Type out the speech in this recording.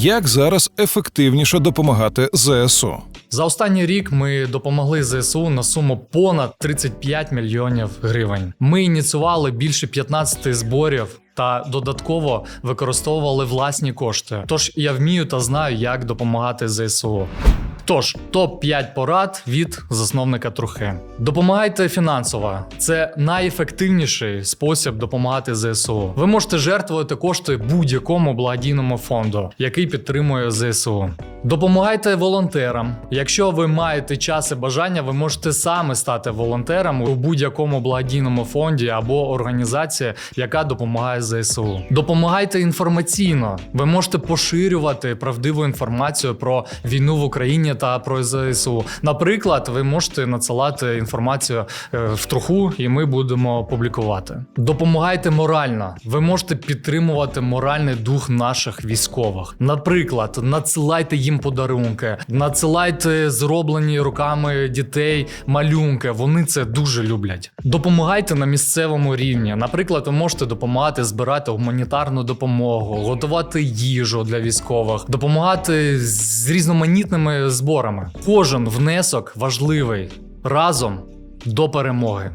Як зараз ефективніше допомагати ЗСУ? За останній рік ми допомогли ЗСУ на суму понад 35 мільйонів гривень. Ми ініціювали більше 15 зборів. Та додатково використовували власні кошти. Тож я вмію та знаю, як допомагати ЗСУ. Тож, топ 5 порад від засновника трухи. Допомагайте фінансово. Це найефективніший спосіб допомагати ЗСУ. Ви можете жертвувати кошти будь-якому благодійному фонду, який підтримує ЗСУ. Допомагайте волонтерам. Якщо ви маєте час і бажання, ви можете саме стати волонтером у будь-якому благодійному фонді або організації, яка допомагає ЗСУ. Допомагайте інформаційно. Ви можете поширювати правдиву інформацію про війну в Україні та про ЗСУ. Наприклад, ви можете надсилати інформацію е, в труху, і ми будемо публікувати. Допомагайте морально. Ви можете підтримувати моральний дух наших військових. Наприклад, надсилайте подарунки, надсилайте зроблені руками дітей малюнки. Вони це дуже люблять. Допомагайте на місцевому рівні. Наприклад, ви можете допомагати збирати гуманітарну допомогу, готувати їжу для військових, допомагати з різноманітними зборами. Кожен внесок важливий разом до перемоги.